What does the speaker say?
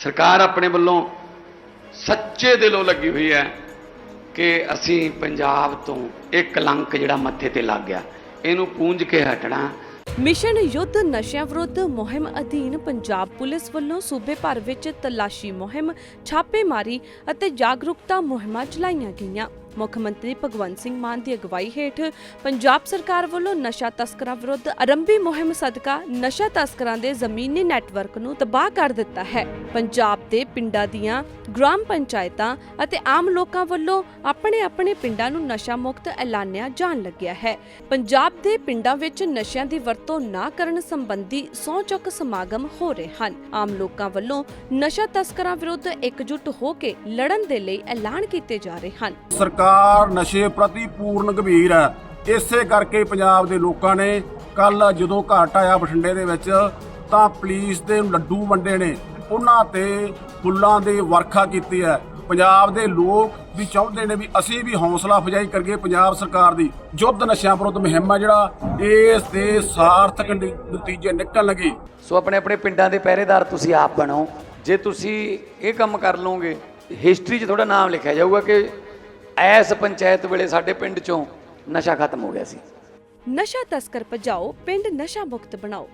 ਸਰਕਾਰ ਆਪਣੇ ਵੱਲੋਂ ਸੱਚੇ ਦਿਲੋਂ ਲੱਗੀ ਹੋਈ ਹੈ ਕਿ ਅਸੀਂ ਪੰਜਾਬ ਤੋਂ ਇਹ ਕਲੰਕ ਜਿਹੜਾ ਮੱਥੇ ਤੇ ਲੱਗ ਗਿਆ। ਇਹਨੂੰ ਪੂੰਝ ਕੇ ਹਟਣਾ। ਮਿਸ਼ਨ ਯੁੱਧ ਨਸ਼ਿਆਂ ਵਿਰੁੱਧ ਮੁਹਿੰਮ ਅਧੀਨ ਪੰਜਾਬ ਪੁਲਿਸ ਵੱਲੋਂ ਸੂਬੇ ਭਰ ਵਿੱਚ ਤਲਾਸ਼ੀ ਮੁਹਿੰਮ, ਛਾਪੇਮਾਰੀ ਅਤੇ ਜਾਗਰੂਕਤਾ ਮੁਹਿੰਮਾਂ ਚਲਾਈਆਂ ਗਈਆਂ। ਮੁੱਖ ਮੰਤਰੀ ਭਗਵੰਤ ਸਿੰਘ ਮਾਨ ਦੀ ਅਗਵਾਈ ਹੇਠ ਪੰਜਾਬ ਸਰਕਾਰ ਵੱਲੋਂ ਨਸ਼ਾ ਤਸਕਰਾਂ ਵਿਰੁੱਧ ਆਰੰਭੀ ਮੁਹਿੰਮ ਸਦਕਾ ਨਸ਼ਾ ਤਸਕਰਾਂ ਦੇ ਜ਼ਮੀਨੀ ਨੈਟਵਰਕ ਨੂੰ ਤਬਾਹ ਕਰ ਦਿੱਤਾ ਹੈ। ਪੰਜਾਬ ਦੇ ਪਿੰਡਾਂ ਦੀਆਂ ਗ੍ਰਾਮ ਪੰਚਾਇਤਾਂ ਅਤੇ ਆਮ ਲੋਕਾਂ ਵੱਲੋਂ ਆਪਣੇ ਆਪਣੇ ਪਿੰਡਾਂ ਨੂੰ ਨਸ਼ਾ ਮੁਕਤ ਐਲਾਨਿਆ ਜਾਣ ਲੱਗਿਆ ਹੈ। ਪੰਜਾਬ ਦੇ ਪਿੰਡਾਂ ਵਿੱਚ ਨਸ਼ਿਆਂ ਦੀ ਵਰਤੋਂ ਨਾ ਕਰਨ ਸੰਬੰਧੀ ਸਹੁੰ ਚੁੱਕ ਸਮਾਗਮ ਹੋ ਰਹੇ ਹਨ। ਆਮ ਲੋਕਾਂ ਵੱਲੋਂ ਨਸ਼ਾ ਤਸਕਰਾਂ ਵਿਰੁੱਧ ਇਕਜੁੱਟ ਹੋ ਕੇ ਲੜਨ ਦੇ ਲਈ ਐਲਾਨ ਕੀਤੇ ਜਾ ਰਹੇ ਹਨ। ਸਰਕਾਰ ਨਸ਼ੇ ਪ੍ਰਤੀ ਪੂਰਨ ਗੰਭੀਰ ਹੈ। ਇਸੇ ਕਰਕੇ ਪੰਜਾਬ ਦੇ ਲੋਕਾਂ ਨੇ ਕੱਲ ਜਦੋਂ ਘਾਟ ਆਇਆ ਬਠਿੰਡੇ ਦੇ ਵਿੱਚ, ਤਾਂ ਪੁਲਿਸ ਦੇ ਲੱਡੂ ਵੰਡੇ ਨੇ। ਉਹਨਾਂ ਤੇ ਫੁੱਲਾਂ ਦੀ ਵਰਖਾ ਕੀਤੀ ਹੈ। ਪੰਜਾਬ ਦੇ ਲੋਕ ਵੀ ਚਾਹੁੰਦੇ ਨੇ ਵੀ ਅਸੀਂ ਵੀ ਹੌਸਲਾ ਫਜਾਈ ਕਰੀਏ ਪੰਜਾਬ ਸਰਕਾਰ ਦੀ। ਯੁੱਧ ਨਸ਼ਿਆਂ ਵਿਰੁੱਧ ਮੁਹਿੰਮ ਆ ਜਿਹੜਾ, ਇਸ ਦੇ ਸਾਰਥਕ ਨ- ਨਤੀਜੇ ਨਿਕਲਣਗੇ ਸੋ ਆਪਣੇ ਆਪਣੇ ਪਿੰਡਾਂ ਦੇ ਪਹਿਰੇਦਾਰ ਤੁਸੀਂ ਆਪ ਬਣੋ। ਜੇ ਤੁਸੀਂ ਇਹ ਕੰਮ ਕਰ ਲਓਗੇ ਹਿਸਟਰੀ 'ਚ ਤੁਹਾਡਾ ਨਾਮ ਲਿਖਿਆ ਜਾਊਗਾ ਕਿ ਐਸ ਪੰਚਾਇਤ ਵੇਲੇ ਸਾਡੇ ਪਿੰਡ 'ਚੋਂ ਨਸ਼ਾ ਖਤਮ ਹੋ ਗਿਆ ਸੀ। ਨਸ਼ਾ ਤਸਕਰ ਭਜਾਓ, ਪਿੰਡ ਨਸ਼ਾ ਮੁਕਤ ਬਣਾਓ।